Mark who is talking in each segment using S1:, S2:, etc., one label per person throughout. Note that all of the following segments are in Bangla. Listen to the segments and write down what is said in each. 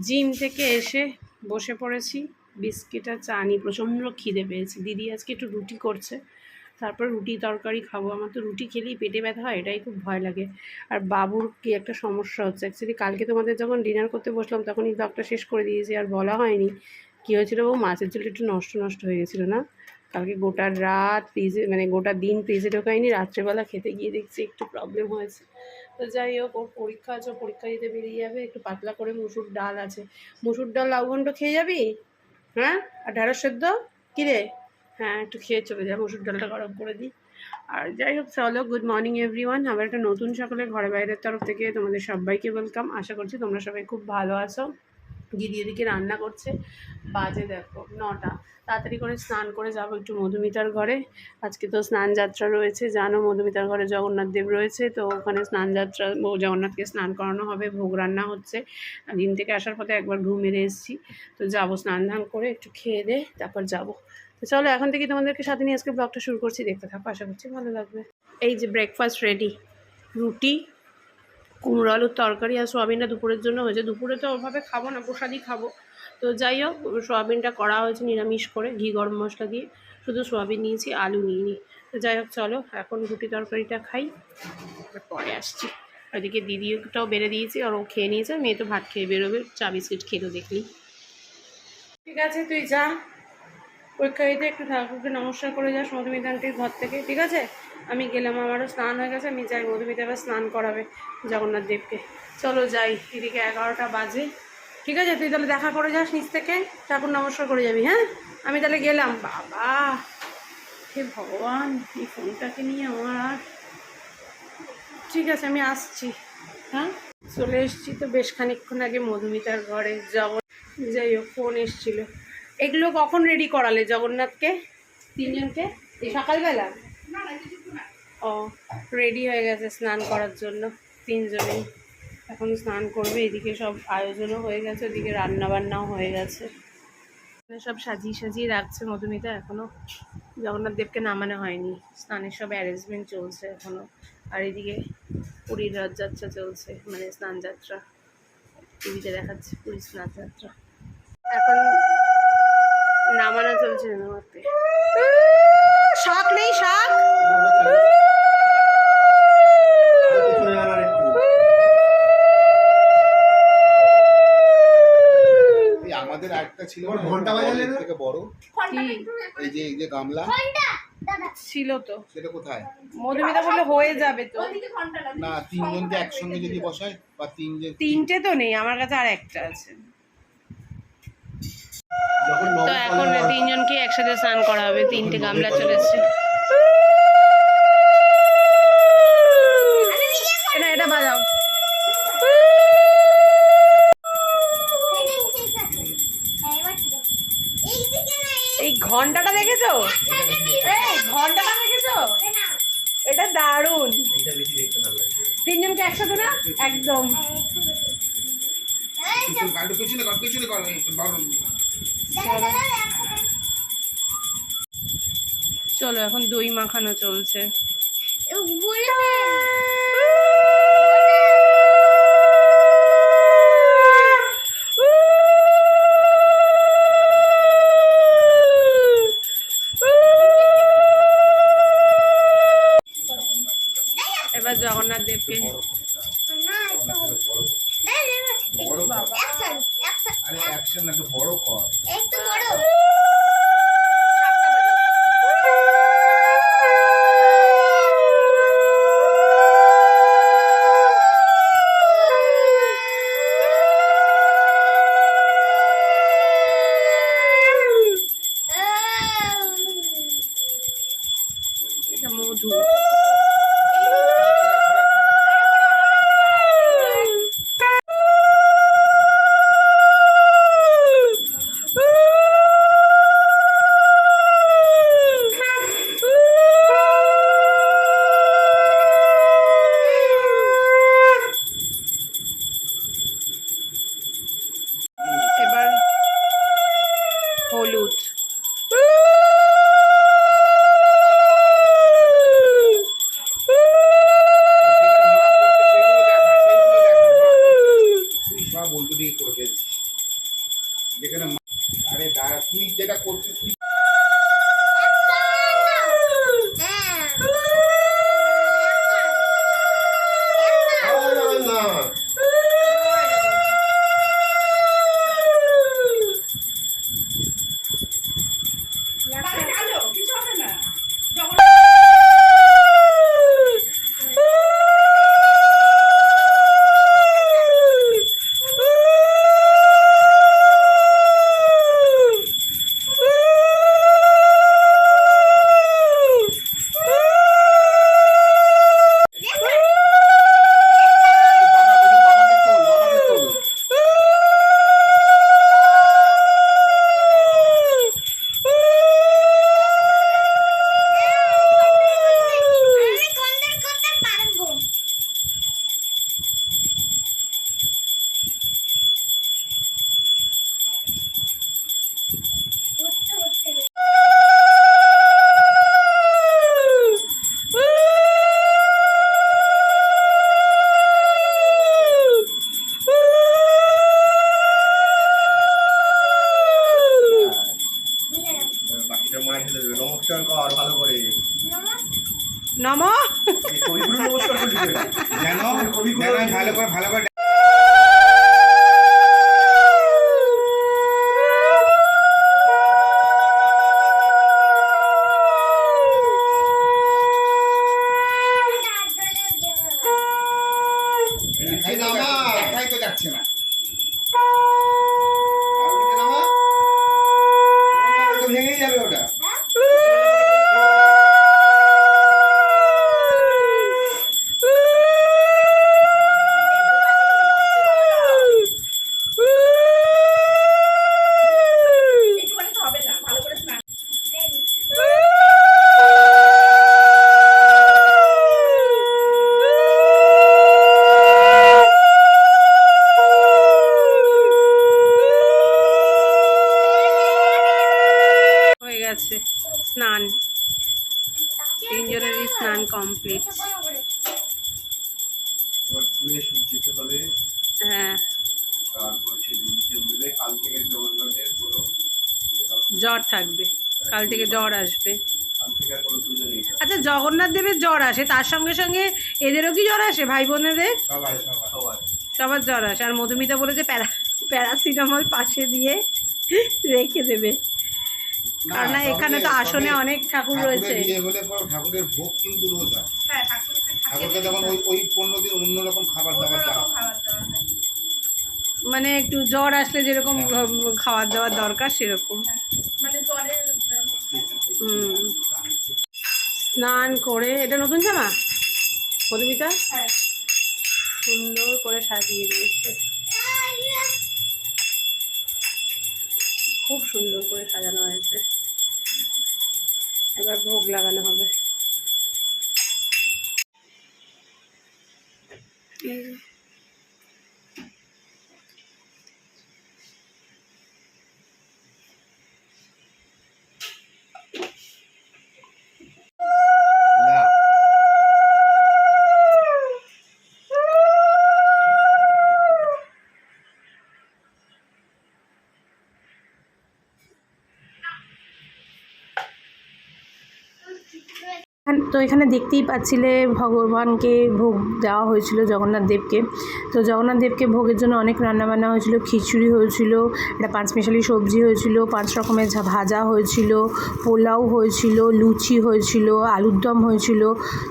S1: জিম থেকে এসে বসে পড়েছি। বিস্কিট আর চা নিয়ে প্রচণ্ড খিদে পেয়েছি। দিদি আজকে একটু রুটি করছে। তারপর রুটি তরকারি খাব। আমার তো রুটি খেলেই পেটে ব্যথা হয়, এটাই খুব ভয় লাগে। আর বাবুর কি একটা সমস্যা হচ্ছে। অ্যাকচুয়ালি কালকে তোমাদের যখন ডিনার করতে বসলাম, তখনই ব্লগটা শেষ করে দিয়েছি, আর বলা হয়নি। কী হয়েছিল ও মাছের ঝোলটা একটু নষ্ট নষ্ট হয়ে গেছিল না? কালকে গোটা রাত ফ্রিজে মানে গোটা দিন ফ্রিজে ঢোকায়নি রাত্রেবেলা খেতে গিয়ে দেখছি একটু প্রবলেম হয়েছে। তো যাই হোক, ওর পরীক্ষা আছে পরীক্ষা দিতে বেরিয়ে যাবে। একটু পাতলা করে মুসুর ডাল আছে। মুসুর ডাল লাউ ঘন্ট খেয়ে যাবি? হ্যাঁ? আর ঢেঁড়স সেদ্ধ? কিরে? হ্যাঁ একটু খেয়ে চলে যা, মুসুর ডালটা গরম করে দিই আর যাই হোক, চলো গুড মর্নিং এভরিওয়ান আবার একটা নতুন সকালে ঘরে বাইরের তরফ থেকে তোমাদের সবাইকে ওয়েলকাম আশা করছি তোমরা সবাই খুব ভালো আছো। দিদি এদিকে রান্না করছে। বাজে দেখো, নটা। তাড়াতাড়ি করে স্নান করে যাব একটু মধুমিতার ঘরে। আজকে তো স্নান যাত্রা রয়েছে, জানো মধুমিতার ঘরে জগন্নাথ দেব রয়েছে, তো ওখানে স্নান যাত্রা জগন্নাথকে স্নান করানো হবে, ভোগ রান্না হচ্ছে। জিম থেকে আসার পথে একবার ঘুম মেরে এসেছি, তো যাব স্নান ধান করে একটু খেয়ে দে তারপর যাব। তো চলো, এখন থেকে তোমাদেরকে সাথে নিয়ে আজকে ব্লগটা শুরু করছি, দেখতে থাকো, আশা করছি ভালো লাগবে। এই যে ব্রেকফাস্ট রেডি রুটি কুমড়ো, আলুর তরকারি আর সোয়াবিনটা দুপুরের জন্য হয়েছে। দুপুরে তো ওভাবে খাব না, প্রসাদই খাব। তো যাই হোক, সোয়াবিনটা করা হয়েছে নিরামিষ করে, ঘি, গরম মশলা দিয়ে। শুধু সোয়াবিন নিয়েছি, আলু নিইনি। তো যাই হোক, চলো, এখন রুটি তরকারিটা খাই। পরে আসছি। ওইদিকে দিদিটাও বেড়ে দিয়েছি, আর ও খেয়ে নিয়েছে। মেয়ে তো ভাত খেয়ে বেরোবে, চা, বিস্কিট খেতে দেখলি। ঠিক আছে, তুই যা। পরীক্ষা দিতে একটু ঠাকুরকে নমস্কার করে যাস মধুমিতা আন্টির ঘর থেকে। ঠিক আছে? আমি গেলাম, আমারও স্নান হয়ে গেছে, আমি যাই, মধুমিতা আবার স্নান করাবে জগন্নাথ দেবকে। চলো যাই, এদিকে এগারোটা বাজে। ঠিক আছে, তুই তাহলে দেখা করে যাস নিচ থেকে, ঠাকুর নমস্কার করে যাবি হ্যাঁ? আমি তাহলে গেলাম। বাবা, হে ভগবান, এই ফোনটাকে নিয়ে আমার আর? ঠিক আছে, আমি আসছি হ্যাঁ? চলে এসেছি তো বেশ খানিকক্ষণ আগে মধুমিতার ঘরে, যাব। যাই হোক ফোন এসেছিল। এগুলো কখন রেডি করালে জগন্নাথকে? তিনজনকে? সকালবেলা? ও রেডি হয়ে গেছে স্নান করার জন্য, তিনজনেই। এখন স্নান করবে, এদিকে সব আয়োজনও হয়ে গেছে, ওদিকে রান্না বান্নাও হয়ে গেছে। সব সাজিয়ে সাজিয়ে রাখছে মধুমিতা এখনও জগন্নাথ দেবকে নামানো হয়নি, স্নানের সব অ্যারেঞ্জমেন্ট চলছে এখনও আর এদিকে পুরীর রথযাত্রা চলছে মানে স্নান যাত্রা টিভিতে দেখাচ্ছে পুরীর স্নান যাত্রা এখন নামানো চলছে নামাতে শাক নেই শাক?
S2: আমাদের একটা ছিল
S3: ঘণ্টা বাজালে
S2: থেকে বড়। এই যে এই যে গামলা।
S1: ছিল তো।
S2: সেটা কোথায়?
S1: মধুমিতা বললে হয়ে যাবে তো।
S2: না তিনজনকে একসঙ্গে যদি বসায় বা তিনজন
S1: তিনটে তো নেই আমার কাছে আর একটা আছে। তো এখন তিনজনকে একসাথে স্নান করা হবে তিনটে গামলা চলেছে এটা এটা বাজাও। এই ঘন্টাটা দেখেছ? এই ঘন্টাটা দেখেছ? এটা দারুণ।
S3: এইটা বেশি দেখতে ভালো লাগছে।
S1: তিনজনকে একসাথে না? একদম।
S2: পেছনে কর পেছনে
S1: চলো এখন দই মাখানো চলছে।
S3: কবিগুরু নমস্কার
S2: যেন ভালো করে ভালো করে
S1: জ্বর থাকবে। কাল থেকে জ্বর আসবে। আচ্ছা জগন্নাথ দেবের জ্বর আসে তার সঙ্গে সঙ্গে এদেরও কি জ্বর আসে ভাই বোনেদের
S2: সবাই সবাই।
S3: সবাই
S1: সবার জ্বর আসে। আর মধুমিতা বলেছে প্যারা প্যারাসিটামল পাশে দিয়ে রেখে দেবে। কারণ না এখানে তো আসনে অনেক ঠাকুর রয়েছে।
S2: ঠাকুরের হলে পর ঠাকুরের ভোগ কিন্তু রোজ হয়। ঠাকুরকে তখন ওই ওই পনেরো দিন অন্যরকম খাবার দাবার
S1: মানে একটু জ্বর আসলে যেরকম উম, খাবার দাবার দরকার সেরকম। হুম স্নান করে এটা নতুন জামা? মধুমিতা সুন্দর করে সাজিয়ে দিয়েছে। খুব সুন্দর করে সাজানো হয়েছে। এবার ভোগ লাগানো হবে। তো এখানে দেখতেই পাচ্ছিলে ভগবানকে ভোগ দেওয়া হয়েছিল জগন্নাথ দেবকে। তো জগন্নাথ দেবকে ভোগের জন্য অনেক রান্নাবান্না হয়েছিল, খিচুড়ি হয়েছিল, একটা পাঁচমিশালি সবজি হয়েছিল, পাঁচ রকমের ভাজা হয়েছিল, পোলাও হয়েছিল, লুচি হয়েছিল, আলুর দম হয়েছিল,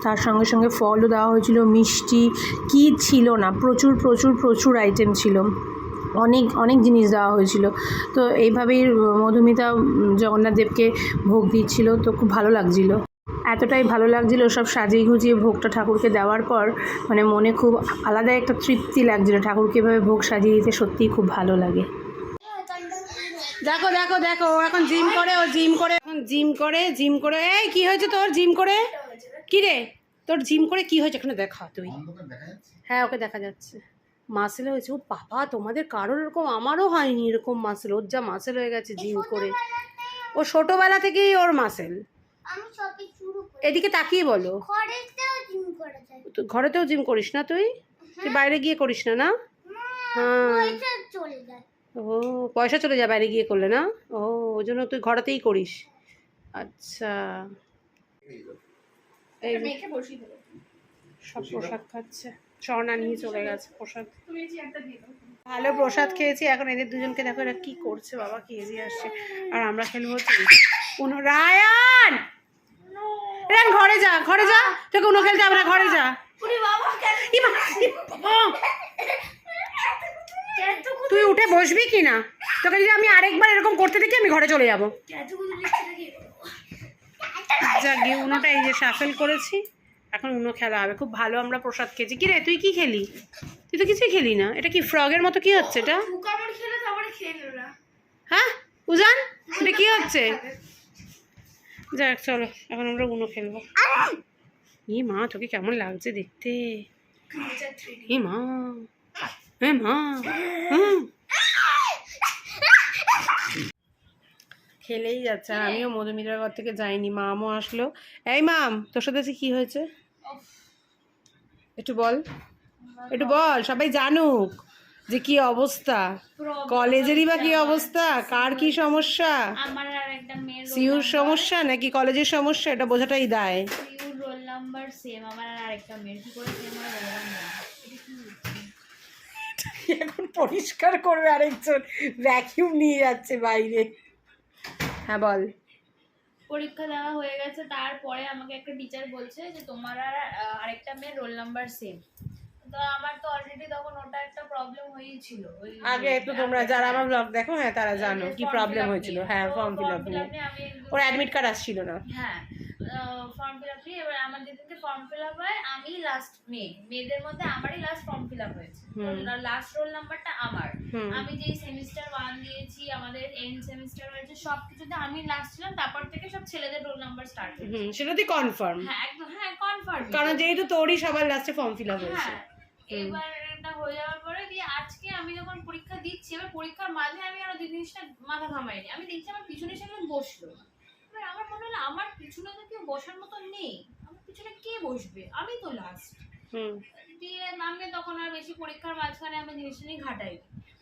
S1: তার সঙ্গে সঙ্গে ফলও দেওয়া হয়েছিল, মিষ্টি, কি ছিল না, প্রচুর প্রচুর প্রচুর আইটেম ছিল। অনেক অনেক জিনিস দেওয়া হয়েছিল। তো এইভাবেই মধুমিতা জগন্নাথ দেবকে ভোগ দিচ্ছিল, তো খুব ভালো লাগছিল। এতটাই ভালো লাগছিল সব সাজিয়ে গুজিয়ে ভোগটা ঠাকুরকে দেওয়ার পর মানে মনে খুব আলাদা একটা তৃপ্তি লাগছিল ঠাকুরকে এভাবে ভোগ সাজিয়ে দিতে সত্যিই খুব ভালো লাগে। দেখো দেখো দেখো ও এখন জিম করে ও জিম করে এখন জিম করে জিম করে এই কি হয়েছে তোর জিম করে? কি রে? তোর জিম করে কি হয়েছে? এখানে দেখা তুই। হ্যাঁ ওকে দেখা যাচ্ছে। মাসেল হয়েছে ও বাবা তোমাদের কারোর এরকম আমারও হয়নি এরকম মাসেল ওর যা মাসেল হয়ে গেছে জিম করে। ও ছোটোবেলা থেকেই ওর মাসেল।
S4: আমি
S1: এদিকে তাকিয়ে বলো।
S4: ঘরেতেও জিম
S1: তো ঘরেতেও জিম করিস না তুই? তুই বাইরে গিয়ে করিস না না? হ্যাঁ।
S4: পয়সা চলে যায়।
S1: ও পয়সা চলে যায় বাইরে গিয়ে করলে না? ও ওই জন্য তুই ঘরেতেই করিস। আচ্ছা। এই সব প্রসাদ খাচ্ছে। স্বর্ণা নিয়ে চলে গেছে প্রসাদ। ভালো প্রসাদ খেয়েছি এখন এদের দুজনকে দেখো এরা কি করছে বাবা কেজি আসছে। আর আমরা খেলব কোনো রায়ান রায়ান ঘরে যা ঘরে যা। তোকে কোনো খেলতে না ঘরে যা। তুই উঠে বসবি কি না? তোকে যদি আমি আরেকবার এরকম করতে দেখি আমি ঘরে চলে যাব। যা গিয়ে উনোটা এই যে সাফেল করেছি। এখন উনো খেলা হবে। খুব ভালো আমরা প্রসাদ খেয়েছি। কি রে তুই কি খেলি? তুই তো কিছুই খেলি না। এটা কি ফ্রগের মতো কি হচ্ছে এটা? হ্যাঁ? উজান এটা কি হচ্ছে? যাক চলো এখন আমরা উনো খেলব। ই মা তোকে কেমন লাগছে দেখতে? এ মা এ মা খেলেই যাচ্ছে আর আমিও মধুমিতার ঘর থেকে যাইনি মামও আসলো। এই মাম তোর সাথে কি হয়েছে? একটু বল একটু বল সবাই জানুক যে কি অবস্থা। কলেজেরই বা কি অবস্থা। কার কি সমস্যা?
S4: আমার
S1: সিউর সমস্যা নাকি কলেজের সমস্যা? এটা বোঝাটাই দায়।
S4: সিউর রোল
S5: নাম্বার সেম আমার আর আরেকটা মেয়ের কি করে সেম হয় বললাম না?
S1: এখন পরিষ্কার করবে আরেকজন। ভ্যাকিউম নিয়ে যাচ্ছে বাইরে। হ্যাঁ বল।
S5: পরীক্ষা দেওয়া হয়ে গেছে তারপরে আমাকে একটা টিচার বলছে যে তোমার আর আরেকটা মেয়ের রোল নাম্বার সেম তো আমার তো অলরেডি তখন ওটা একটা প্রবলেম হয়েই ছিল। ওই-
S1: আগে একটু তোমরা যারা আমার ব্লগ দেখো হ্যাঁ তারা জানো কি প্রবলেম হয়েছিল। হ্যাঁ ফর্ম ফিল আপ নিয়ে। ওর অ্যাডমিট কার্ড আসছিল না।
S5: হ্যাঁ ফর্ম ফিল আপ নিয়ে এবার আমার যেদিনকে ফর্ম ফিল আপ হয় আমি লাস্ট মেয়ে। মেয়েদের মধ্যে আমারই লাস্ট ফর্ম ফিল আপ হয়েছে। লাস্ট রোল নাম্বারটা আমার। আমি যেই সেমিস্টার ওয়ান দিয়েছি আমাদের এন্ড সেমিস্টার হয়েছে সব কিছুতে আমি লাস্ট ছিলাম তারপর থেকে সব ছেলেদের রোল নাম্বার স্টার্ট হয়েছে।
S1: সেটা তুই কনফার্ম
S5: হ্যাঁ একদম হ্যাঁ কনফার্ম
S1: কারণ যেহেতু তোরই সবার লাস্টে ফর্ম ফিল আপ হয়েছে
S5: হ্যাঁ এবার এটা হয়ে যাওয়ার পরে দিয়ে আজকে আমি যখন পরীক্ষা দিচ্ছি এবার পরীক্ষার মাঝে আমি আরও দুই জিনিসটা মাথা ঘামাইনি। আমি দেখছি আমার পিছনে একজন বসল। এবার আমার মনে হলো আমার পিছনে তো কেউ বসার মতো নেই। আমার পিছনে কে বসবে? আমি তো লাস্ট
S1: হুম।
S5: দিয়ে আমি তখন আর বেশি পরীক্ষার মাঝখানে আমি জিনিসটা নিয়ে ঘাটাই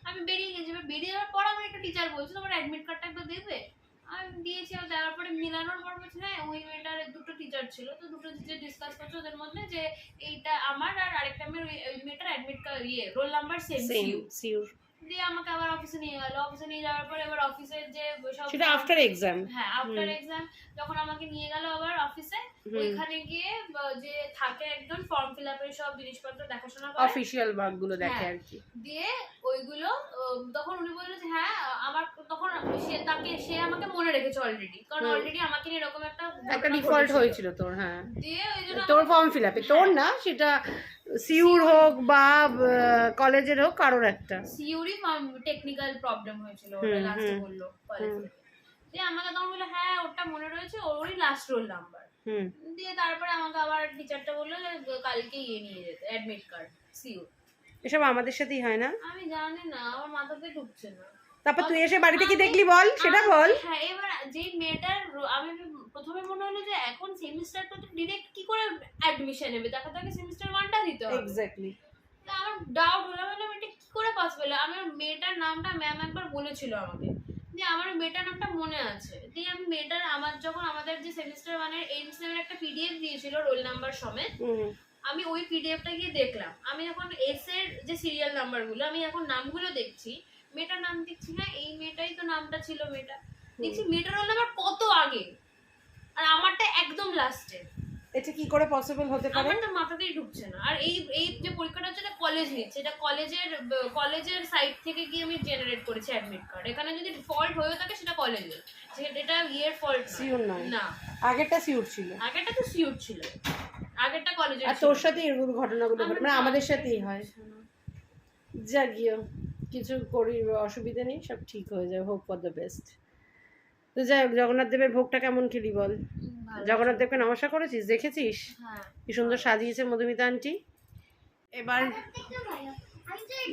S5: আমি বেরিয়ে গেছি। এবার বেরিয়ে যাওয়ার পর আমার একটা টিচার বলছে তোমার অ্যাডমিট কার্ডটা একবার দেবে আমি দিয়েছিলাম দেওয়ার পরে মিলানোর পর বলছে হ্যাঁ ওই মেয়েটার দুটো টিচার ছিল। তো দুটো টিচার ডিসকাস করছে ওদের মধ্যে যে এইটা আমার আর আরেকটা মেয়ের ওই- মেয়েটার অ্যাডমিট ইয়ে রোল নাম্বার সেম
S1: সিউ সিউর
S5: দিয়ে আমাকে আবার অফিসে নিয়ে গেল। অফিসে নিয়ে যাওয়ার পরে এবার অফিসের যে সব
S1: সেটা আফটার এক্সাম
S5: হ্যাঁ আফটার এক্সাম যখন আমাকে নিয়ে গেল আবার অফিসে ওইখানে গিয়ে যে থাকে একজন ফর্ম ফিল আপের সব জিনিসপত্র দেখাশোনা করে।
S1: অফিসিয়াল ওয়ার্কগুলো দেখে
S5: হ্যাঁ।
S1: আর কি।
S5: দিয়ে ওইগুলো তখন উনি বলল যে হ্যাঁ আমার তখন সে তাকে সে আমাকে মনে রেখেছে অলরেডি কারণ অলরেডি আমাকে এরকম একটা
S1: একটা ডিফল্ট হয়েছিল তোর হ্যাঁ।
S5: দিয়ে ওই জন্য
S1: তোর ফর্ম ফিল আপে তোর না সেটা সিউর হোক বা কলেজের হোক কারোর একটা।
S5: সিউরি টেকনিক্যাল প্রবলেম হয়েছিল ওটা লাস্টে বলল কলেজ দিয়ে আমাকে তখন বলল হ্যাঁ ওটা মনে রয়েছে ওরই লাস্ট রোল নাম্বার
S1: হুম।
S5: দিয়ে তারপরে আমাকে আবার টিচারটা বলল যে কালকে ইয়ে নিয়ে যেতে অ্যাডমিট কার্ড সিউর।
S1: এসব আমাদের সাথেই হয় না?
S5: আমি জানি না আমার মাথাতে ঢুকছে না।
S1: তারপর তুই এসে বাড়িতে কি দেখলি বল? সেটা বল।
S5: হ্যাঁ এবার যেই মেয়েটার আমি প্রথমে মনে হলো যে এখন সেমিস্টারটা তো ডিরেক্ট কি করে অ্যাডমিশন নেবে? তাকে তাকে সেমিস্টার ওয়ানটা দিতে হবে।
S1: এক্স্যাক্টলি
S5: আমার ডাউট হলো আমি এটা কি করে পসিবল আমার মেয়েটার নামটা ম্যাম একবার বলেছিল আমাকে। যে আমার মেয়েটার নামটা মনে আছে। দিয়ে আমি মেয়েটার আমার যখন আমাদের যে সেমিস্টার ওয়ানের এন্ড সেমের একটা পিডিএফ দিয়েছিল রোল নাম্বার সমেত আমি ওই পিডিএফটা গিয়ে দেখলাম। আমি যখন এস এর যে সিরিয়াল নাম্বারগুলো আমি এখন নামগুলো দেখছি মেয়েটার নাম দেখছি না এই মেয়েটাই তো নামটা ছিল মেয়েটা দেখছি মেয়েটার রোল আমার কত আগে? আর আমারটা একদম লাস্টে
S1: এটা কি করে পসিবল হতে পারে?
S5: আমার তো মাথাতেই ঢুকছে না। আর এই এই যে পরীক্ষাটা হচ্ছে এটা কলেজ নিচ্ছে এটা কলেজের কলেজের সাইট থেকে গিয়ে আমি জেনারেট করেছি অ্যাডমিট কার্ড এখানে যদি ফল্ট হয়েও থাকে সেটা কলেজের এটা ইয়ের ফল্ট
S1: সিউর নয়।
S5: না।
S1: আগেরটা সিউর ছিল।
S5: আগেরটা তো সিউট ছিল। আগেরটা কলেজের
S1: আর তোর সাথে এরকম ঘটনাগুলো ঘটে মানে আমাদের সাথেই হয়। যা গিয়েও কিছু করি অসুবিধা নেই সব ঠিক হয়ে যায় হোপ ফর দ্য বেস্ট তো যাই হোক, জগন্নাথ দেবের ভোগটা কেমন খেলি বল? জগন্নাথ দেবকে নমস্কার করেছিস? দেখেছিস?
S5: হ্যাঁ।
S1: কি সুন্দর সাজিয়েছে মধুমিতা আন্টি। এবার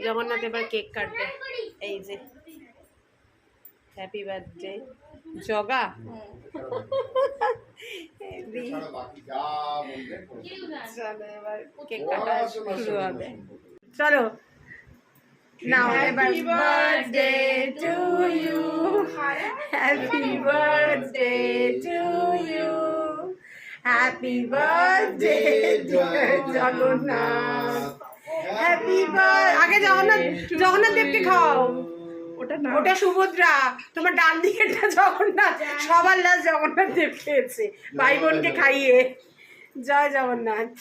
S1: জগন্নাথ এবার কেক কাটবে। এই যে। হ্যাপি বার্থডে জগা। চলো এবার কেক কাটা শুরু হবে। চলো। নাও এবার birthday to you happy birthday to you happy birthday Jagannath happy birth আগে জগন্নাথ জগন্নাথ দেবকে খাও। ওটা না। ওটা সুভদ্রা। তোমার ডান দিকেটা জগন্নাথ। সবার লাস্ট জগন্নাথ দেব খেয়েছে। ভাই বোনকে খাইয়ে। জয় জগন্নাথ।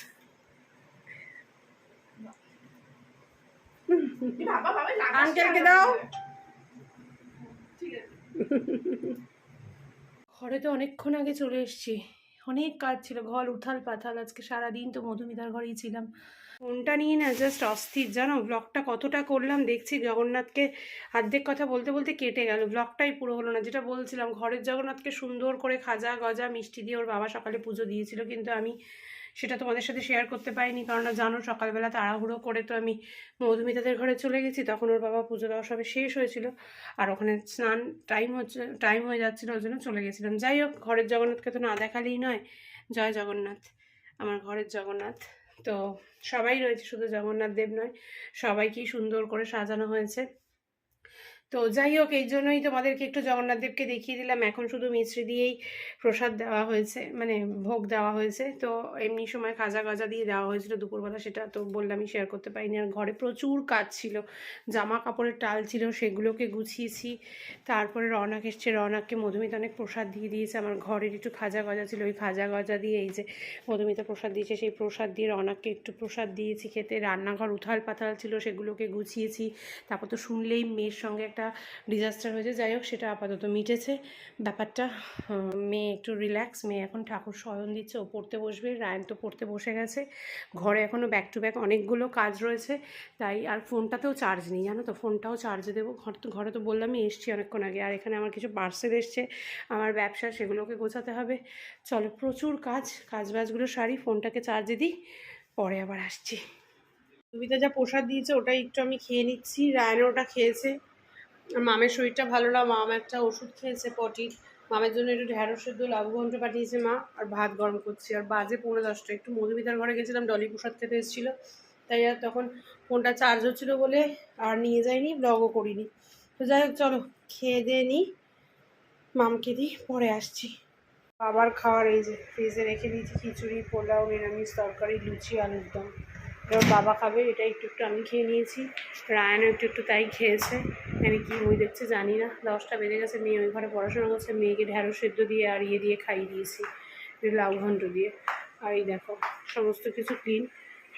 S1: ঘরে তো অনেকক্ষণ আগে চলে এসেছি। অনেক কাজ ছিল, ঘর, উথাল পাথাল। আজকে সারাদিন তো মধুমিতার ঘরেই ছিলাম। ফোনটা নিয়ে না জাস্ট অস্থির, জানো? ব্লগটা কতটা করলাম দেখছি জগন্নাথকে অর্ধেক কথা বলতে বলতে কেটে গেল। ব্লগটাই পুরো হলো না, যেটা বলছিলাম, ঘরের জগন্নাথকে সুন্দর করে খাজা গজা মিষ্টি দিয়ে ওর বাবা সকালে পুজো দিয়েছিল, কিন্তু আমি সেটা তোমাদের সাথে শেয়ার করতে পারিনি। কারণ জানো, সকালবেলা তাড়াহুড়ো করে তো আমি মধুমিতাদের ঘরে চলে গেছি, তখন ওর বাবা পুজো দেওয়া সবে শেষ হয়েছিল। আর ওখানে স্নান টাইম হচ্ছে টাইম হয়ে যাচ্ছিল ওই জন্য চলে গেছিলাম। যাই হোক, ঘরের জগন্নাথকে তো না দেখালেই নয়। জয় জগন্নাথ, আমার ঘরের জগন্নাথ। তো সবাই রয়েছে, শুধু জগন্নাথ দেব নয়, সবাইকেই সুন্দর করে সাজানো হয়েছে। তো যাই হোক, এই জন্যই তোমাদেরকে একটু জগন্নাথ দেবকে দেখিয়ে দিলাম। এখন শুধু মিশ্রি দিয়েই প্রসাদ দেওয়া হয়েছে মানে ভোগ দেওয়া হয়েছে। তো এমনি সময় খাজা গজা দিয়ে দেওয়া হয়েছিল দুপুরবেলা, সেটা তো বললামই শেয়ার করতে পারিনি। আর ঘরে প্রচুর কাজ ছিল জামা কাপড়ের টাল ছিল, সেগুলোকে গুছিয়েছি। তারপরে রওনাক এসছে রওনাককে মধুমিতা অনেক প্রসাদ দিয়ে দিয়েছে। আমার ঘরের একটু খাজা গজা ছিল, ওই খাজা গজা দিয়ে এই যে মধুমিতা প্রসাদ দিয়েছে, সেই প্রসাদ দিয়ে রওনাককে একটু প্রসাদ দিয়েছি খেতে। রান্নাঘর উথাল পাথাল ছিল, সেগুলোকে গুছিয়েছি। তারপর তো শুনলেই মেয়ের সঙ্গে ডিজাস্টার হয়েছে। যাই হোক, সেটা আপাতত মিটেছে। ব্যাপারটা মেয়ে একটু রিল্যাক্স মেয়ে এখন ঠাকুর শয়ন দিচ্ছে, ও পড়তে বসবে, রায়ন তো পড়তে বসে গেছে। ঘরে এখনও ব্যাক টু ব্যাক অনেকগুলো কাজ রয়েছে, তাই আর ফোনটাতেও চার্জ নেই, জানো তো? ফোনটাও চার্জে দেবো। ঘর তো, ঘরে তো বললামই, এসছি অনেকক্ষণ আগে, আর এখানে আমার কিছু পার্সেল এসছে, আমার ব্যবসা, সেগুলোকে গোছাতে হবে। চলো, প্রচুর কাজ কাজ বাজগুলো সারি, ফোনটাকে চার্জে দিই, পরে আবার আসছি। সুবিধা যা প্রসাদ দিয়েছে, ওটাই একটু আমি খেয়ে নিচ্ছি। রায়ন ওটা খেয়েছে। মামের শরীরটা ভালো না, মাম একটা ওষুধ খেয়েছে পটির মামের জন্য একটু ঢ্যাঁড়স সেদ্ধ লবঙ্গ পাঠিয়েছে মা, আর ভাত গরম করছি। আর বাজে পৌনে দশটা একটু মধুমিতার ঘরে গেছিলাম, ডলি প্রসাদ খেতে এসেছিল। তাই আর তখন ফোনটা চার্জ হচ্ছিল বলে আর নিয়ে যাইনি ব্লগও করিনি। তো যাই হোক, চলো খেয়ে দিয়ে নিই মামকে দিই পরে আসছি। আবার খাওয়ার এই যে ফ্রিজে রেখে দিয়েছি খিচুড়ি, পোলাও, নিরামিষ তরকারি, লুচি, আলুর দম। এবার বাবা খাবে, এটা একটু একটু আমি খেয়ে নিয়েছি। রায়নও একটু একটু তাই খেয়েছে। আমি কি বই দেখছে জানি না। দশটা বেজে গেছে, মেয়ে ওই ঘরে পড়াশোনা করছে, মেয়েকে ঢ্যাঁড়স সেদ্ধ দিয়ে আর ইয়ে দিয়ে খাইয়ে দিয়েছি লাউ ঘন্ট দিয়ে। আর এই দেখো, সমস্ত কিছু ক্লিন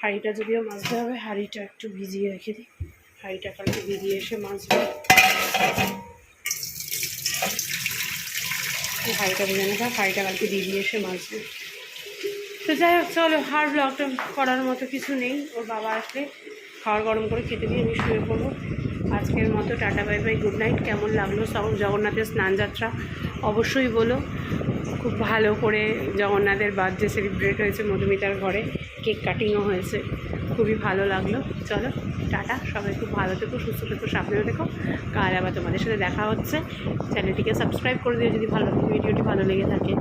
S1: হাঁড়িটা যদিও মাজতে হবে, হাঁড়িটা একটু ভিজিয়ে রেখে দিই। হাঁড়িটা কালকে ভিজিয়ে এসে মাজবে। হাঁড়িটা ভেজানো থাক হাঁড়িটা কালকে ভিজিয়ে এসে মাজবে। তো যাই হোক, চলো, আর ব্লগটা করার মতো কিছু নেই। ওর বাবা আসলে খাওয়ার গরম করে খেতে দিয়ে আমি শুয়ে পড়ব। আজকের মতো, tata, bye bye good night কেমন লাগল জগন্নাথের স্নান যাত্রা অবশ্যই বলো। খুব ভালো করে জগন্নাথের বার্থডে সেলিব্রেট হয়েছে মধুমিতার ঘরে। কেক কাটিংও হয়েছে। খুবই ভালো লাগল। চলো, টাটা। সবাই খুব ভালো থেকো, সুস্থ থেকো, সাবধানে থেকো। কাল আবার তোমাদের সাথে দেখা হচ্ছে। চ্যানেলটিকে সাবস্ক্রাইব করে দিও যদি ভালো ভিডিওটি ভালো লেগে থাকে।